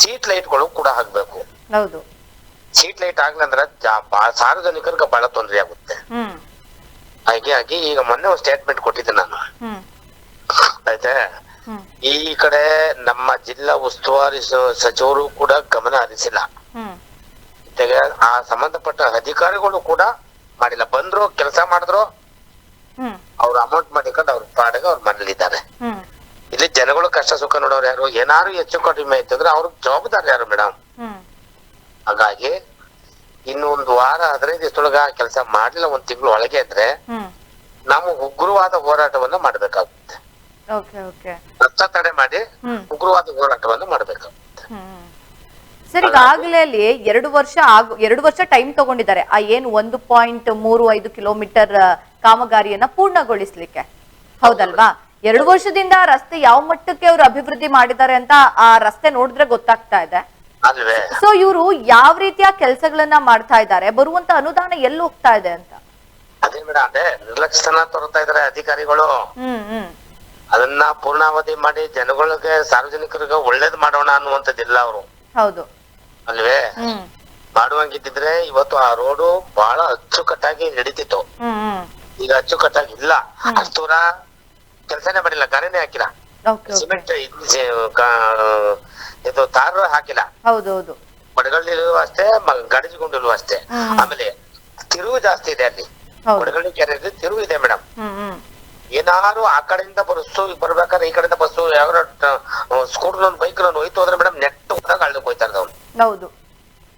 ಸೀಟ್ ಸೀಟ್ ಲೈಟ್ಗಳು ಕೂಡ ಹಾಕ್ಬೇಕು. ಹೌದು. ಸೀಟ್ ಲೈಟ್ ಆಗ್ಲಂದ್ರೆ ಸಾರ್ವಜನಿಕರಿಗೆ ಬಹಳ ತೊಂದರೆ ಆಗುತ್ತೆ. ಹ್ಮ್ ಆಗಿ ಈಗ ಮೊನ್ನೆ ಒಂದು ಸ್ಟೇಟ್ಮೆಂಟ್ ಕೊಟ್ಟಿದ್ದೆ ನಾನು. ಆಯ್ತಾ? ಈ ಕಡೆ ನಮ್ಮ ಜಿಲ್ಲಾ ಉಸ್ತುವಾರಿ ಸಚಿವರು ಕೂಡ ಗಮನ ಹರಿಸಿಲ್ಲ. ಜೊತೆಗೆ ಆ ಸಂಬಂಧಪಟ್ಟ ಅಧಿಕಾರಿಗಳು ಕೂಡ ಮಾಡಿಲ್ಲ. ಬಂದ್ರು ಕೆಲಸ ಮಾಡಿದ್ರು. ಅವ್ರ ಅಮೌಂಟ್ ಮಾಡಿಕೊಂಡು ಅವ್ರ ಪಾಡಿಗೆ ಅವ್ರ ಮನೇಲಿದ್ದಾರೆ. ಇಲ್ಲಿ ಜನಗಳು ಕಷ್ಟ ಸುಖ ನೋಡೋರು ಯಾರು? ಏನಾರು ಹೆಚ್ಚು ಕಡಿಮೆ ಆಯ್ತಂದ್ರೆ ಅವ್ರಿಗೆ ಜವಾಬ್ದಾರಿ ಯಾರು ಮೇಡಮ್? ಹಾಗಾಗಿ ಇನ್ನು ಒಂದು ವಾರ ಹದಿನೈದು ದಿವಸದೊಳಗ ಕೆಲಸ ಮಾಡ್ಲಿಲ್ಲ ಒಂದ್ ತಿಂಗಳು ಒಳಗೆ ಅಂದ್ರೆ ನಾವು ಉಗ್ರವಾದ ಹೋರಾಟವನ್ನ ಮಾಡ್ಬೇಕಾಗುತ್ತೆ. ರಸ್ತೆ ತಡೆ ಮಾಡಿ ಉಗ್ರವಾದ ಹೋರಾಟವನ್ನು ಮಾಡ್ಬೇಕಾಗುತ್ತೆ. ಸರ್ ಈಗಾಗಲೇ ಅಲ್ಲಿ ಎರಡು ವರ್ಷ ಆಗ ಎರಡು ವರ್ಷ ಟೈಮ್ ತಗೊಂಡಿದ್ದಾರೆ. ಆ ಏನು ಒಂದು ಪಾಯಿಂಟ್ ಮೂರು ಐದು ಕಿಲೋಮೀಟರ್ ಕಾಮಗಾರಿಯನ್ನ ಪೂರ್ಣಗೊಳಿಸ್ಲಿಕ್ಕೆ. ಹೌದಲ್ವಾ? ಎರಡು ವರ್ಷದಿಂದ ರಸ್ತೆ ಯಾವ ಮಟ್ಟಕ್ಕೆ ಅವರು ಅಭಿವೃದ್ಧಿ ಮಾಡಿದ್ದಾರೆ ಅಂತ ಆ ರಸ್ತೆ ನೋಡಿದ್ರೆ ಗೊತ್ತಾಗ್ತಾ ಇದೆ. ಸೊ ಇವರು ಯಾವ ರೀತಿಯ ಕೆಲಸಗಳನ್ನ ಮಾಡ್ತಾ ಇದ್ದಾರೆ? ಬರುವಂತ ಅನುದಾನ ಎಲ್ಲಿ ಹೋಗ್ತಾ ಇದೆ ಅಂತ? ಅದೇ ಮೇಡಮ್ ಅದೇ ನಿರ್ಲಕ್ಷ್ಯನ ತೋರ್ತಾ ಇದಾರೆ ಅಧಿಕಾರಿಗಳು. ಅದನ್ನ ಪೂರ್ಣಾವಧಿ ಮಾಡಿ ಜನಗಳಿಗೆ ಸಾರ್ವಜನಿಕರಿಗೆ ಒಳ್ಳೇದ್ ಮಾಡೋಣ ಅನ್ನುವಂಥದ್ದಿಲ್ಲ ಅವರು. ಹೌದು. ಅಲ್ವೇ? ಮಾಡುವಂಗಿದ್ರೆ ಮಾಡುವಂಗಿದ್ದಿದ್ರೆ ಇವತ್ತು ಆ ರೋಡು ಬಹಳ ಅಚ್ಚುಕಟ್ಟಾಗಿ ನಡೀತಿತ್ತು. ಈಗ ಅಚ್ಚುಕಟ್ಟಾಗಿ ಇಲ್ಲ ಅಷ್ಟೂರ ಕೆಲಸನೇ ಮಾಡಿಲ್ಲ ಗಾರೆನೇ ಹಾಕಿಲ್ಲ. ಸಿಮೆಂಟ್ ಇದ್- ತಾರ ಹಾಕಿಲ್ಲ. ಹೌದು ಹೌದು ಕೊಡಗಳ್ಳಿಲೂ ಅಷ್ಟೇ ಗಡಜಗುಂಡಲು ಅಷ್ಟೇ. ಆಮೇಲೆ ತಿರುವು ಜಾಸ್ತಿ ಇದೆ ಅಲ್ಲಿ. ಹೌದು. ಕೆರೆಯಲ್ಲಿ ಕೆರೆ ತಿರುವು ಇದೆ ಮೇಡಮ್ ಏನಾರು ಆ ಕಡೆಯಿಂದ ಬಸ್ಸು ಬರ್ಬೇಕಾದ್ರೆ ಈ ಕಡೆಯಿಂದ ಬಸ್ಸು ಯಾವ ಸ್ಕೂಟರ್ ಬೈಕ್ ಹೋಯ್ತು ಅಂದ್ರೆ ಮೇಡಮ್ ನೆಟ್ ಹೋದಾಗ ಹಳ್ಳಕ್ಕೆ ಹೋಯ್ತಾ ಇರ್ತಾವ್ ಹೌದು.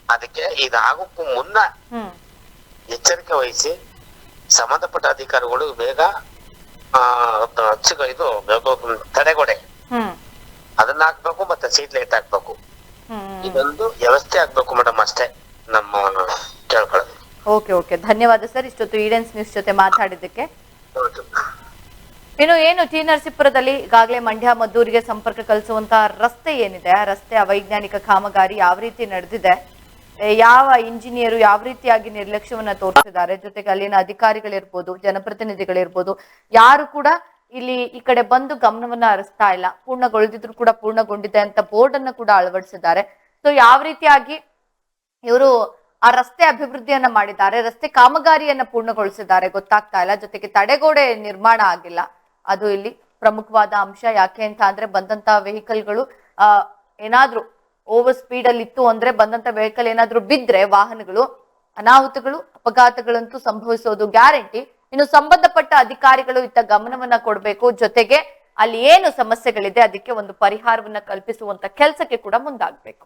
ಅದಕ್ಕೆ ಇದಾಗೋಕ್ಕೂ ಮುನ್ನ ಎಚ್ಚರಿಕೆ ವಹಿಸಿ ಸಂಬಂಧಪಟ್ಟ ಅಧಿಕಾರಿಗಳು ಬೇಗ ಇದು ತಡೆಗೋಡೆ. ಅದನ್ನ ಹಾಕ್ಬೇಕು ಮತ್ತೆ ಸೀಟ್ ಲೈಟ್ ಹಾಕ್ಬೇಕು. ಇದೊಂದು ವ್ಯವಸ್ಥೆ ಆಗ್ಬೇಕು ಮೇಡಮ್ ಅಷ್ಟೇ ನಮ್ಮ ಕೇಳ್ಕೊಳ್ಳೋದು. Okay okay. ಧನ್ಯವಾದ ಸರ್ ಇಷ್ಟೊತ್ತು ಈಡೆನ್ಸ್ ನ್ಯೂಸ್ ಜೊತೆ ಮಾತಾಡಿದ್ದಕ್ಕೆ. ಹೌದು. ಇನ್ನು ಏನು ಟಿ ನರಸೀಪುರದಲ್ಲಿ ಈಗಾಗಲೇ ಮಂಡ್ಯ ಮದ್ದೂರಿಗೆ ಸಂಪರ್ಕ ಕಲ್ಸುವಂತಹ ರಸ್ತೆ ಏನಿದೆ? ಆ ರಸ್ತೆ ಅವೈಜ್ಞಾನಿಕ ಕಾಮಗಾರಿ ಯಾವ ರೀತಿ ನಡೆದಿದೆ? ಯಾವ ಇಂಜಿನಿಯರು ಯಾವ ರೀತಿಯಾಗಿ ನಿರ್ಲಕ್ಷ್ಯವನ್ನ ತೋರಿಸಿದ್ದಾರೆ? ಜೊತೆಗೆ ಅಲ್ಲಿನ ಅಧಿಕಾರಿಗಳಿರ್ಬೋದು ಜನಪ್ರತಿನಿಧಿಗಳಿರ್ಬೋದು ಯಾರು ಕೂಡ ಇಲ್ಲಿ ಈ ಕಡೆ ಬಂದು ಗಮನವನ್ನ ಹರಿಸ್ತಾ ಇಲ್ಲ. ಪೂರ್ಣಗೊಳ್ದಿದ್ರು ಕೂಡ ಪೂರ್ಣಗೊಂಡಿದೆ ಅಂತ ಬೋರ್ಡ್ ಅನ್ನ ಕೂಡ ಅಳವಡಿಸಿದ್ದಾರೆ. ಸೊ ಯಾವ ರೀತಿಯಾಗಿ ಇವರು ಆ ರಸ್ತೆ ಅಭಿವೃದ್ಧಿಯನ್ನ ಮಾಡಿದ್ದಾರೆ, ರಸ್ತೆ ಕಾಮಗಾರಿಯನ್ನ ಪೂರ್ಣಗೊಳಿಸಿದ್ದಾರೆ ಗೊತ್ತಾಗ್ತಾ ಇಲ್ಲ. ಜೊತೆಗೆ ತಡೆಗೋಡೆ ನಿರ್ಮಾಣ ಆಗಿಲ್ಲ. ಅದು ಇಲ್ಲಿ ಪ್ರಮುಖವಾದ ಅಂಶ. ಯಾಕೆ ಅಂತ ಅಂದ್ರೆ ಬಂದಂತ ವೆಹಿಕಲ್ಗಳು, ಆ, ಏನಾದ್ರೂ ಓವರ್ ಸ್ಪೀಡ್ ಅಲ್ಲಿ ಇತ್ತು ಅಂದ್ರೆ ಬಂದಂತ ವೆಹಿಕಲ್ ಏನಾದ್ರೂ ಬಿದ್ರೆ ವಾಹನಗಳು, ಅನಾಹುತಗಳು, ಅಪಘಾತಗಳಂತೂ ಸಂಭವಿಸೋದು ಗ್ಯಾರಂಟಿ. ಇನ್ನು ಸಂಬಂಧಪಟ್ಟ ಅಧಿಕಾರಿಗಳು ಇತ್ತ ಗಮನವನ್ನ ಕೊಡಬೇಕು. ಜೊತೆಗೆ ಅಲ್ಲಿ ಏನು ಸಮಸ್ಯೆಗಳಿದೆ, ಅದಕ್ಕೆ ಒಂದು ಪರಿಹಾರವನ್ನ ಕಲ್ಪಿಸುವಂತ ಕೆಲಸಕ್ಕೆ ಕೂಡ ಮುಂದಾಗಬೇಕು.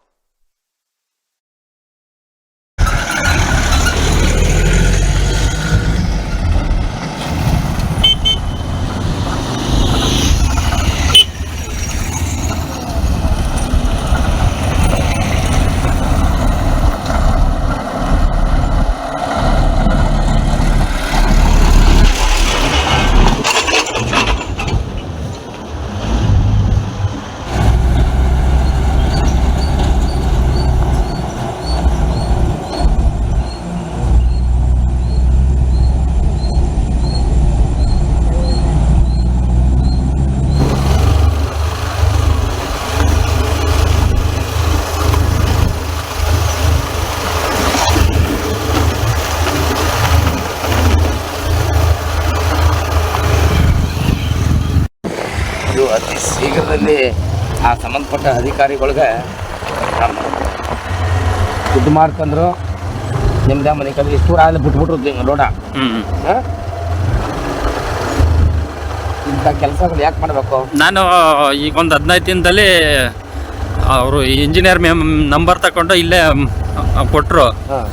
ಅತಿ ಶೀಘ್ರದಲ್ಲಿ ಆ ಸಂಬಂಧಪಟ್ಟ ಅಧಿಕಾರಿಗಳಿಗೆ ಇದು ದುಡ್ಡು ಮಾಡ್ಕೊಂಡ್ರು ನಿಮ್ದ ಮನೆ ಕಡೆ ಇಷ್ಟು ಆಗಲಿ ಬಿಟ್ಬಿಟ್ರು ಹ? ಇಂಥ ಕೆಲಸಗಳು ಯಾಕೆ ಮಾಡಬೇಕು? ನಾನು ಈಗ ಒಂದು ಹದಿನೈದು ದಿನದಲ್ಲಿ ಅವರು ಇಂಜಿನಿಯರ್ ಮೆಮ್ ನಂಬರ್ ತಗೊಂಡು ಇಲ್ಲೇ ಕೊಟ್ಟರು ಹಾಂ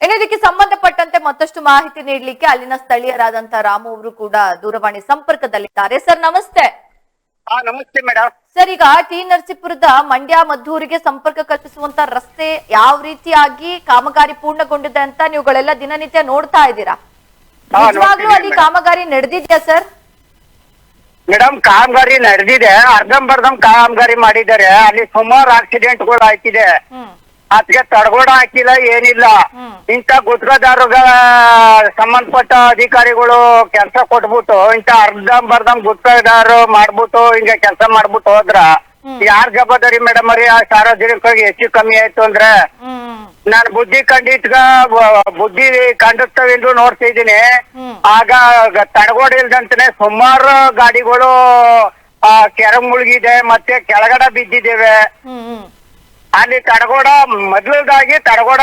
ಇನ್ನು ಇದಕ್ಕೆ ಸಂಬಂಧಪಟ್ಟಂತೆ ಮತ್ತಷ್ಟು ಮಾಹಿತಿ ನೀಡಲಿಕ್ಕೆ ಅಲ್ಲಿನ ಸ್ಥಳೀಯರಾದಂತಹ ರಾಮು ಅವರು ಕೂಡ ದೂರವಾಣಿ ಸಂಪರ್ಕದಲ್ಲಿದ್ದಾರೆ. ಸರ್ ನಮಸ್ತೆ. ನಮಸ್ತೆ ಮೇಡಮ್ ಸರ್ ಈಗ ಟಿ ನರಸೀಪುರದ ಮಂಡ್ಯ ಮದ್ದೂರಿಗೆ ಸಂಪರ್ಕ ಕಲ್ಪಿಸುವಂತ ರಸ್ತೆ ಯಾವ ರೀತಿಯಾಗಿ ಕಾಮಗಾರಿ ಪೂರ್ಣಗೊಂಡಿದೆ ಅಂತ ನೀವುಗಳೆಲ್ಲ ದಿನನಿತ್ಯ ನೋಡ್ತಾ ಇದ್ದೀರಾ? ನಿಜವಾಗ್ಲೂ ಅಲ್ಲಿ ಕಾಮಗಾರಿ ನಡೆದಿದ್ಯಾ ಸರ್? ಮೇಡಮ್ ಕಾಮಗಾರಿ ನಡೆದಿದೆ. ಅರ್ಧಂಬರ್ಧಂ ಕಾಮಗಾರಿ ಮಾಡಿದ್ದಾರೆ. ಅಲ್ಲಿ ಸುಮಾರು ಆಕ್ಸಿಡೆಂಟ್ಗಳು ಆಯ್ತಿದೆ. ಹ್ಮ್. ಅದಕ್ಕೆ ತಡಗೋಡ ಹಾಕಿಲ್ಲ ಏನಿಲ್ಲ. ಇಂತ ಇಂಥ ಗುತ್ಕದಾರಗ ಸಂಬಂಧಪಟ್ಟ ಅಧಿಕಾರಿಗಳು ಕೆಲಸ ಕೊಟ್ಬಿಟ್ಟು ಇಂಥ ಅರ್ಧಂಬರ್ಧಂ ಗುತ್ಕದಾರರು ಮಾಡ್ಬಿಟ್ಟು ಹಿಂಗ ಕೆಲಸ ಮಾಡ್ಬಿಟ್ಟು ಹೋದ್ರ ಯಾರ್ ಜವಾಬ್ದಾರಿ ಮೇಡಮ್ ಅವ್ರಿ? ಆ ಸಾರ್ವಜನಿಕರಿಗೆ ಹೆಚ್ಚು ಕಮ್ಮಿ ಆಯ್ತು ಅಂದ್ರೆ? ನಾನು ಬುದ್ಧಿ ಕಂಡಿಟ್ಗ ಬುದ್ಧಿ ಕಂಡಿರ್ತವೆಂದು ನೋಡ್ತಾ ಇದ್ದೀನಿ. ಆಗ ತಡಗೋಡ ಇಲ್ದಂತನೆ ಸುಮಾರು ಗಾಡಿಗಳು ಆ, ಕೆರೆ ಮುಳುಗಿದೆ ಮತ್ತೆ ಕೆಳಗಡೆ ಬಿದ್ದಿದ್ದೇವೆ. ಅಲ್ಲಿ ತಡಗೋಡ ಮೊದ್ಲದಾಗಿ ತಡಗೋಡ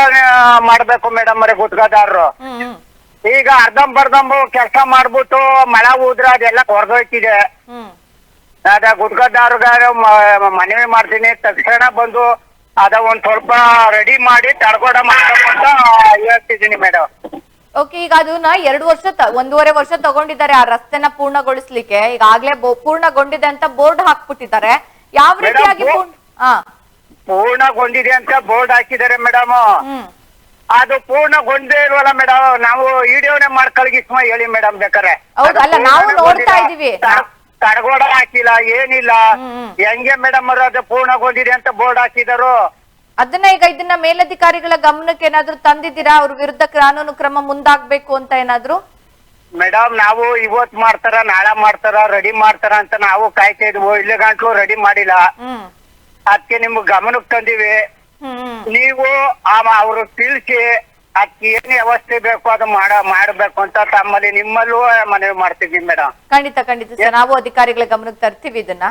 ಮಾಡ್ಬೇಕು ಮೇಡಮ್ ಅವರೇ ಗುತ್ಗದಾರರು ಈಗ ಅರ್ಧಂ ಅರ್ಧಂಬರ್ಧಂಬ ಕೆಲಸ ಮಾಡ್ಬಿಟ್ಟು ಮಳೆ ಊದ್ರ ಅದೆಲ್ಲ ಹೊರದೋಯ್ತಿದೆ ಹ್ಮ್. ಅದ ಗುತ್ಗದಾರ್ಗ ಮನವಿ ಮಾಡ್ತೀನಿ ತಕ್ಷಣ ಬಂದು ಅದ ಒಂದ್ ಸ್ವಲ್ಪ ರೆಡಿ ಮಾಡಿ ತಡಗೋಡ ಮಾಡ್ಬೇಕಂತ ಅಂತ ಹೇಳ್ತಿದ್ದೀನಿ ಮೇಡಮ್. ಓಕೆ ಈಗ ಅದನ್ನ ಎರಡು ವರ್ಷ ಒಂದೂವರೆ ವರ್ಷ ತಗೊಂಡಿದ್ದಾರೆ. ಆ ರಸ್ತೆನ ಪೂರ್ಣಗೊಳಿಸ್ಲಿಕ್ಕೆ ಈಗಾಗ್ಲೇ ಪೂರ್ಣಗೊಂಡಿದೆ ಅಂತ ಬೋರ್ಡ್ ಹಾಕ್ಬಿಟ್ಟಿದ್ದಾರೆ. ಯಾವ ರೀತಿಯಾಗಿ ಹಾ. ಪೂರ್ಣಗೊಂಡಿದೆ ಅಂತ ಬೋರ್ಡ್ ಹಾಕಿದ್ದಾರೆ ಮೇಡಮ್ ಅದು ಪೂರ್ಣಗೊಂಡೇ ಇಲ್ವಲ್ಲ ಮೇಡಮ್ ನಾವು ವಿಡಿಯೋನೇ ಮಾಡಿ ಕಳಗಿಸ್ಮ ಹೇಳಿ ಮೇಡಮ್ ಬೇಕಾರೆ ನಾವು ನೋಡ್ತಾ ಇದೀವಿ. ತಡಗೋಡ ಹಾಕಿಲ್ಲ ಏನಿಲ್ಲ. ಹೆಂಗೆ ಮೇಡಮ್ ಅವರು ಅದು ಪೂರ್ಣಗೊಂಡಿದೆ ಅಂತ ಬೋರ್ಡ್ ಹಾಕಿದಾರು? ಅದನ್ನ ಈಗ ಇದನ್ನ ಮೇಲಧಿಕಾರಿಗಳ ಗಮನಕ್ಕೆ ಏನಾದ್ರು ತಂದಿದ್ದೀರಾ? ಅವ್ರ ವಿರುದ್ಧ ಕಾನೂನು ಕ್ರಮ ಮುಂದಾಗ್ಬೇಕು ಅಂತ ಏನಾದ್ರು? ಮೇಡಮ್ ನಾವು ಇವತ್ ಮಾಡ್ತಾರ ನಾಳೆ ಮಾಡ್ತಾರ ರೆಡಿ ಮಾಡ್ತಾರ ಅಂತ ನಾವು ಕಾಯ್ತಾ ಇದ್ವು. ಇಲ್ಲಿ ಗಂಟ್ಲು ರೆಡಿ ಮಾಡಿಲ್ಲ ಅದಕ್ಕೆ ನಿಮ್ಗೆ ಗಮನಕ್ಕೆ ತಂದಿವಿ. ನೀವು ಅವರು ತಿಳಿಸಿ ಅದಕ್ಕೆ ಏನ್ ವ್ಯವಸ್ಥೆ ಬೇಕು ಅದು ಮಾಡ ಮಾಡ್ಬೇಕು ಅಂತ ತಮ್ಮಲ್ಲಿ ನಿಮ್ಮಲ್ಲೂ ಮನವಿ ಮಾಡ್ತಿದ್ವಿ ಮೇಡಮ್ ಖಂಡಿತ ಖಂಡಿತ ಸರ್. ನಾವು ಅಧಿಕಾರಿಗಳ ಗಮನಕ್ಕೆ ತರ್ತೀವಿ ಇದನ್ನ.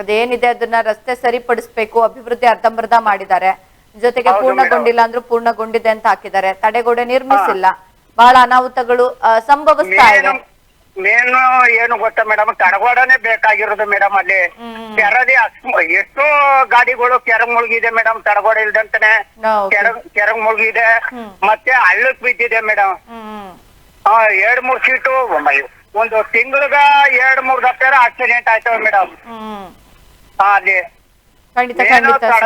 ಅದೇನಿದೆ ಅದನ್ನ ರಸ್ತೆ ಸರಿಪಡಿಸ್ಬೇಕು ಅಭಿವೃದ್ಧಿ ಅರ್ಧಂಬರ್ಧ ಮಾಡಿದ್ದಾರೆ. ಜೊತೆಗೆ ಪೂರ್ಣಗೊಂಡಿಲ್ಲ ಅಂದ್ರೂ ಪೂರ್ಣಗೊಂಡಿದೆ ಅಂತ ಹಾಕಿದ್ದಾರೆ. ತಡೆಗೋಡೆ ನಿರ್ಮಿಸಿಲ್ಲ. ಬಹಳ ಅನಾಹುತಗಳು ಸಂಭವಿಸ್ತಾ ಇವೆ ಮೇನ್ ಏನು ಗೊತ್ತಾ ಮೇಡಮ್ ತಡಗೋಡನೆ ಬೇಕಾಗಿರೋದು ಮೇಡಮ್ ಅಲ್ಲಿ. ಕೆರದಿ ಎಷ್ಟೋ ಗಾಡಿಗಳು ಕೆರಗ್ ಮುಳುಗಿದೆ ಮೇಡಮ್ ತಡಗೋಡ ಇಲ್ದಂತಾನೆ ಕೆರಗ್ ಕೆರಗ್ ಮುಳುಗಿದೆ. ಮತ್ತೆ ಹಳ್ಳಕ್ ಬಿದ್ದಿದೆ ಮೇಡಮ್ ಎರಡ್ ಮೂರ್ ಸೀಟು ಒಂದು ತಿಂಗಳಗ ಎರಡ್ ಮೂರ್ ದಪ್ಪ ಆಕ್ಸಿಡೆಂಟ್ ಆಯ್ತವ ಮೇಡಮ್ ಹಾ ಅಲ್ಲಿ. ಖಂಡಿತ ಏನು ಖಂಡಿತ ಸರ್.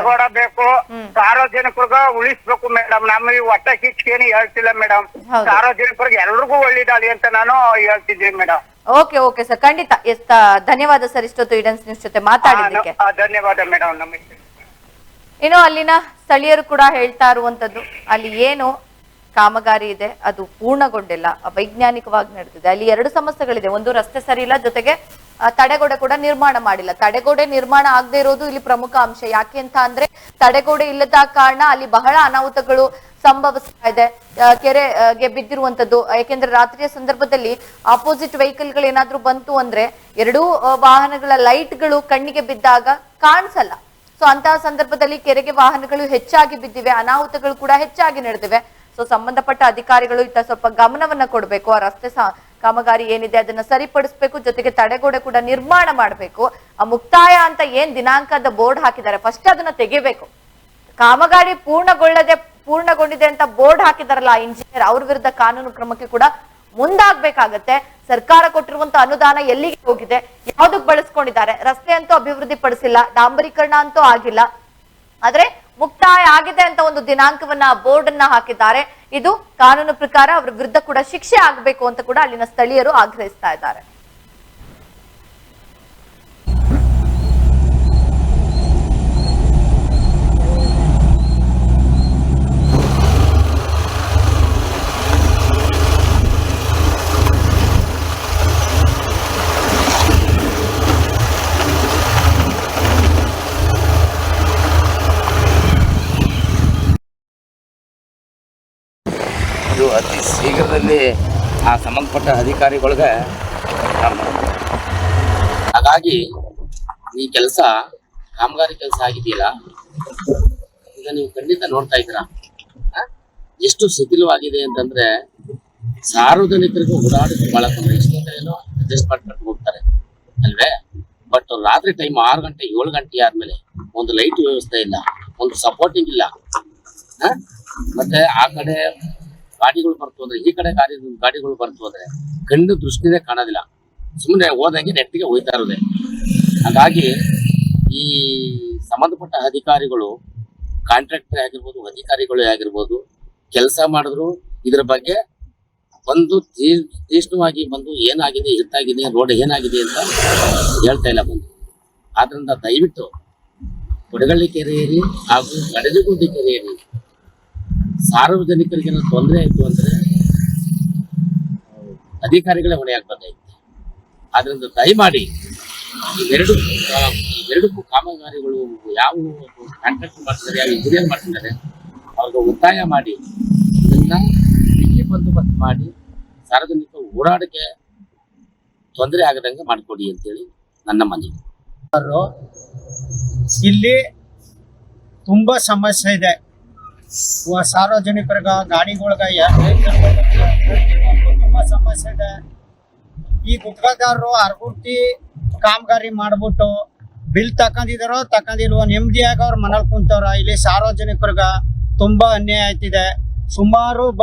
ಸಾರ್ವಜನಿಕರಿಗ ಉಳಿಸ್ಬೇಕು ಮೇಡಮ್. ನಮಗೆ ಒಟ್ಟ ಕಿಚ್ಕೇನು ಹೇಳ್ತಿಲ್ಲ ಮೇಡಮ್. ಹೌದು. ಸಾರ್ವಜನಿಕರಿಗೆ ಎಲ್ರಿಗೂ ಒಳ್ಳೇದಾಗಲಿ ಅಂತ ನಾನು ಹೇಳ್ತಿದ್ದೀನಿ ಮೇಡಮ್. Okay okay sir. ಖಂಡಿತ. ಎಸ್ ತ- ಧನ್ಯವಾದ ಸರ್ ಇಷ್ಟೊತ್ತು ಇಡನ್ಸ್ ನ್ಯೂಸ್ ಜೊತೆ ಮಾತಾಡಿದ್ದಕ್ಕೆ. ಧನ್ಯವಾದ ಮೇಡಮ್. ನಮಸ್ತೆ. ಇನ್ನು ಅಲ್ಲಿನ ಸ್ಥಳೀಯರು ಕೂಡ ಹೇಳ್ತಾ ಇರುವಂತದ್ದು ಅಲ್ಲಿ ಏನು ಕಾಮಗಾರಿ ಇದೆ ಅದು ಪೂರ್ಣಗೊಂಡಿಲ್ಲ ವೈಜ್ಞಾನಿಕವಾಗಿ ನಡೆದಿದೆ. ಅಲ್ಲಿ ಎರಡು ಸಮಸ್ಯೆಗಳಿದೆ. ಒಂದು ರಸ್ತೆ ಸರಿ ಇಲ್ಲ ಜೊತೆಗೆ ತಡೆಗೋಡೆ ಕೂಡ ನಿರ್ಮಾಣ ಮಾಡಿಲ್ಲ. ತಡೆಗೋಡೆ ನಿರ್ಮಾಣ ಆಗದೆ ಇರೋದು ಇಲ್ಲಿ ಪ್ರಮುಖ ಅಂಶ. ಯಾಕೆ ಅಂತ ಅಂದ್ರೆ, ತಡೆಗೋಡೆ ಇಲ್ಲದ ಕಾರಣ ಅಲ್ಲಿ ಬಹಳ ಅನಾಹುತಗಳು ಸಂಭವಿಸ್ತಾ ಇದೆ. ಕೆರೆಗೆ ಬಿದ್ದಿರುವಂತದ್ದು. ಯಾಕೆಂದ್ರೆ ರಾತ್ರಿಯ ಸಂದರ್ಭದಲ್ಲಿ ಆಪೋಸಿಟ್ ವೆಹಿಕಲ್ಗಳು ಏನಾದ್ರು ಬಂತು ಅಂದ್ರೆ, ಎರಡೂ ವಾಹನಗಳ ಲೈಟ್ಗಳು ಕಣ್ಣಿಗೆ ಬಿದ್ದಾಗ ಕಾಣಿಸಲ್ಲ. ಸೊ ಅಂತಹ ಸಂದರ್ಭದಲ್ಲಿ ಕೆರೆಗೆ ವಾಹನಗಳು ಹೆಚ್ಚಾಗಿ ಬಿದ್ದಿವೆ. ಅನಾಹುತಗಳು ಕೂಡ ಹೆಚ್ಚಾಗಿ ನಡೆದಿವೆ. ಸೊ ಸಂಬಂಧಪಟ್ಟ ಅಧಿಕಾರಿಗಳು ಇತ್ತ ಸ್ವಲ್ಪ ಗಮನವನ್ನ ಕೊಡಬೇಕು. ಆ ರಸ್ತೆ ಕಾಮಗಾರಿ ಏನಿದೆ ಅದನ್ನ ಸರಿಪಡಿಸಬೇಕು, ಜೊತೆಗೆ ತಡೆಗೋಡೆ ಕೂಡ ನಿರ್ಮಾಣ ಮಾಡಬೇಕು. ಆ ಮುಕ್ತಾಯ ಅಂತ ಏನ್ ದಿನಾಂಕದ ಬೋರ್ಡ್ ಹಾಕಿದ್ದಾರೆ ಫಸ್ಟ್ ಅದನ್ನ ತೆಗಿಬೇಕು. ಕಾಮಗಾರಿ ಪೂರ್ಣಗೊಳ್ಳದೆ, ಪೂರ್ಣಗೊಂಡಿದೆ ಅಂತ ಬೋರ್ಡ್ ಹಾಕಿದಾರಲ್ಲ ಆ ಇಂಜಿನಿಯರ್ ಅವ್ರ ವಿರುದ್ಧ ಕಾನೂನು ಕ್ರಮಕ್ಕೆ ಕೂಡ ಮುಂದಾಗ್ಬೇಕಾಗತ್ತೆ. ಸರ್ಕಾರ ಕೊಟ್ಟಿರುವಂತ ಅನುದಾನ ಎಲ್ಲಿಗೆ ಹೋಗಿದೆ, ಯಾವ್ದಕ್ ಬಳಸ್ಕೊಂಡಿದ್ದಾರೆ, ರಸ್ತೆ ಅಂತೂ ಅಭಿವೃದ್ಧಿ ಪಡಿಸಿಲ್ಲ ಡಾಂಬರೀಕರಣ ಅಂತೂ ಆಗಿಲ್ಲ. ಆದ್ರೆ ಮುಕ್ತಾಯ ಆಗಿದೆ ಅಂತ ಒಂದು ದಿನಾಂಕವನ್ನ ಬೋರ್ಡ್ ಅನ್ನ ಹಾಕಿದ್ದಾರೆ. ಇದು ಕಾನೂನು ಪ್ರಕಾರ ಅವರ ವಿರುದ್ಧ ಕೂಡ ಶಿಕ್ಷೆ ಆಗಬೇಕು ಅಂತ ಕೂಡ ಅಲ್ಲಿನ ಸ್ಥಳೀಯರು ಆಗ್ರಹಿಸ್ತಾ ಇದ್ದಾರೆ. ಅತಿ ಶೀಘ್ರದಲ್ಲಿ ಆ ಸಂಬಂಧಪಟ್ಟ ಅಧಿಕಾರಿಗಳಿಗೆ ಹಾಗಾಗಿ ಈ ಕೆಲಸ ಕಾಮಗಾರಿ ಕೆಲಸ ಆಗಿದೆಯಲ್ಲ, ಈಗ ನೀವು ಖಂಡಿತ ನೋಡ್ತಾ ಇದ್ದೀರಾ? ಎಷ್ಟು ಶಿಥಿಲವಾಗಿದೆ ಅಂತಂದ್ರೆ ಸಾರ್ವಜನಿಕರಿಗೂ ಓಡಾಡೋದು ಬಹಳ ತೊಂದರೆ ಏನೋ ಅಡ್ಜಸ್ಟ್ ಮಾಡ್ಕೊಂಡು ಹೋಗ್ತಾರೆ. ಅಲ್ವೇ? ಬಟ್ ರಾತ್ರಿ ಟೈಮ್ ಆರು ಗಂಟೆ, ಏಳು ಗಂಟೆ ಆದ್ಮೇಲೆ ಒಂದು ಲೈಟ್ ವ್ಯವಸ್ಥೆ ಇಲ್ಲ, ಒಂದು ಸಪೋರ್ಟಿಂಗ್ ಇಲ್ಲ? ಮತ್ತೆ ಆ ಕಡೆ ಗಾಡಿಗಳು ಬರ್ತು ಅಂದ್ರೆ, ಈ ಕಡೆ ಗಾಡಿ, ಗಾಡಿಗಳು ಬರ್ತು ಅಂದ್ರೆ ಕಣ್ಣು ದೃಷ್ಟಿನೇ ಕಾಣೋದಿಲ್ಲ. ಸುಮ್ಮನೆ ಹೋದಂಗೆ ನೆಟ್ಟಿಗೆ ಹೋಯ್ತಾ ಇರೋದೆ. ಹಾಗಾಗಿ ಈ ಸಂಬಂಧಪಟ್ಟ ಅಧಿಕಾರಿಗಳು ಕಾಂಟ್ರಾಕ್ಟರ್ ಆಗಿರ್ಬೋದು, ಅಧಿಕಾರಿಗಳೇ ಆಗಿರ್ಬೋದು, ಕೆಲಸ ಮಾಡಿದ್ರು, ಇದ್ರ ಬಗ್ಗೆ ಬಂದು ತೀಕ್ಷ್ಣವಾಗಿ ಬಂದು ಏನಾಗಿದೆ ಎತ್ತಾಗಿದೆ ರೋಡ್ ಏನಾಗಿದೆ ಅಂತ ಹೇಳ್ತಾ ಇಲ್ಲ ಬಂದು. ಆದ್ರಿಂದ ದಯವಿಟ್ಟು ಕೊಡಗಳ್ಳಿ ಕೆರೆಯೇರಿ ಹಾಗೂ ಗಡಜಗುಂಡಿ ಕೆರೆಯೇರಿ ಸಾರ್ವಜನಿಕರಿಗೆ ಏನಾದ್ರು ತೊಂದರೆ ಆಯಿತು ಅಂದ್ರೆ ಅಧಿಕಾರಿಗಳೇ ಹೊಣೆ ಆಗ್ತದೆ ಆದ್ರಿಂದ ದಯಮಾಡಿ ಎರಡು ಇವೆರಡಕ್ಕೂ ಕಾಮಗಾರಿಗಳು ಯಾವ ಕಾಂಟ್ರಾಕ್ಟ್ ಮಾಡ್ತಿದ್ದಾರೆ ಯಾವ ಇಂಜಿನಿಯರ್ ಮಾಡ್ತಿದ್ದಾರೆ, ಅವ್ರಿಗೆ ಒತ್ತಾಯ ಮಾಡಿ, ಇದನ್ನ ಬಿಗಿ ಬಂದೋಬಸ್ತ್ ಮಾಡಿ ಸಾರ್ವಜನಿಕ ಓಡಾಡಕ್ಕೆ ತೊಂದರೆ ಆಗದಂಗೆ ಮಾಡಿಕೊಡಿ ಅಂತೇಳಿ ನನ್ನ ಮನವಿ. ಇಲ್ಲಿ ತುಂಬಾ ಸಮಸ್ಯೆ ಇದೆ. ಸಾರ್ವಜನಿಕರಿಗ ಗಾಡಿಗಳ್ಗ ತುಂಬಾ ಸಮಸ್ಯೆ ಇದೆ. ಈ ಗುತ್ತಿಗೆದಾರರು ಅರ್ಗುರ್ತಿ ಕಾಮಗಾರಿ ಮಾಡ್ಬಿಟ್ಟು ಬಿಲ್ ತಕೊಂಡಿದಾರೋ ತಕೊಂಡಿಲ್ವೋ ನೆಮ್ಮದಿಯಾಗ ಅವ್ರ ಮನೇಲಿ ಕುಂತವ್ರ. ಇಲ್ಲಿ ಸಾರ್ವಜನಿಕರಿಗ ತುಂಬಾ ಅನ್ಯಾಯ ಆಯ್ತಿದೆ. ಸುಮಾರು ಬ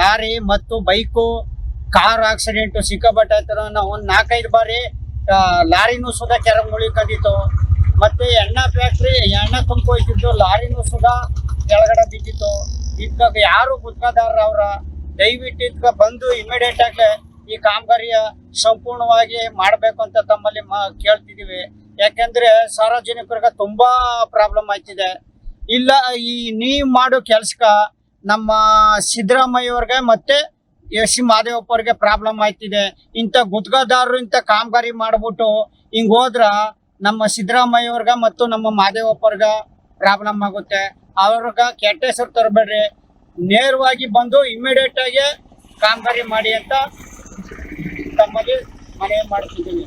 ಲಾರಿ ಮತ್ತು ಬೈಕು, ಕಾರ್ ಆಕ್ಸಿಡೆಂಟ್ ಸಿಕ್ಕಾಪಟ್ಟೆ ನಾವು ಒಂದ್ ನಾಲ್ಕೈದು ಬಾರಿ ಲಾರಿನೂ ಸುದ ಕೆರೆ ಮುಳಿಕಂದಿತ್ತು ಮತ್ತೆ ಎಣ್ಣ ಫ್ಯಾಕ್ಟ್ರಿ ಎಣ್ಣ ತುಂಬ್ಕೊಯ್ತಿದ್ದು ಲಾರಿನೂ ಸುಧಾ ಕೆಳಗಡೆ ಬಿದ್ದಿತ್ತು. ಇದ್ಕಾಗ ಯಾರು ಗುತ್ತಾದಾರ ಅವರ? ದಯವಿಟ್ಟು ಇದ್ಕ ಬಂದು ಇಮಿಡಿಯೇಟ್ ಆಗಿ ಈ ಕಾಮಗಾರಿಯ ಸಂಪೂರ್ಣವಾಗಿ ಮಾಡಬೇಕು ಅಂತ ತಮ್ಮಲ್ಲಿ ಮಾ ಕೇಳ್ತಿದ್ದೀವಿ ಯಾಕೆಂದ್ರೆ ಸಾರ್ವಜನಿಕರಿಗೆ ತುಂಬಾ ಪ್ರಾಬ್ಲಮ್ ಆಯ್ತಿದೆ ಇಲ್ಲ, ಈ ನೀವು ಮಾಡೋ ಕೆಲ್ಸಕ್ಕ ನಮ್ಮ ಸಿದ್ದರಾಮಯ್ಯ ಅವ್ರಿಗೆ ಮತ್ತೆ ಎಸ್ ಸಿ ಮಾದೇವಪ್ಪ ಅವ್ರಿಗೆ ಪ್ರಾಬ್ಲಮ್ ಆಯ್ತಿದೆ ಇಂಥ ಗುತ್ಗಾದಾರರು ಇಂಥ ಕಾಮಗಾರಿ ಮಾಡ್ಬಿಟ್ಟು ಹಿಂಗೆ ಹೋದ್ರ ನಮ್ಮ ಸಿದ್ದರಾಮಯ್ಯ ಅವ್ರಿಗೆ ಮತ್ತು ನಮ್ಮ ಮಾದೇವಪ್ಪ ಅವ್ರಿಗ ಪ್ರಾಬ್ಲಮ್ ಆಗುತ್ತೆ. ಅವ್ರಗ ಕೆಟ್ಟ ಹೆಸರು ತರಬೇಡ್ರಿ. ನೇರವಾಗಿ ಬಂದು ಇಮಿಡಿಯೇಟ್ ಆಗಿ ಕಾಮಗಾರಿ ಮಾಡಿ ಅಂತ ತಮ್ಮಲ್ಲಿ ಮನವಿ ಮಾಡ್ತಿದ್ದೀನಿ.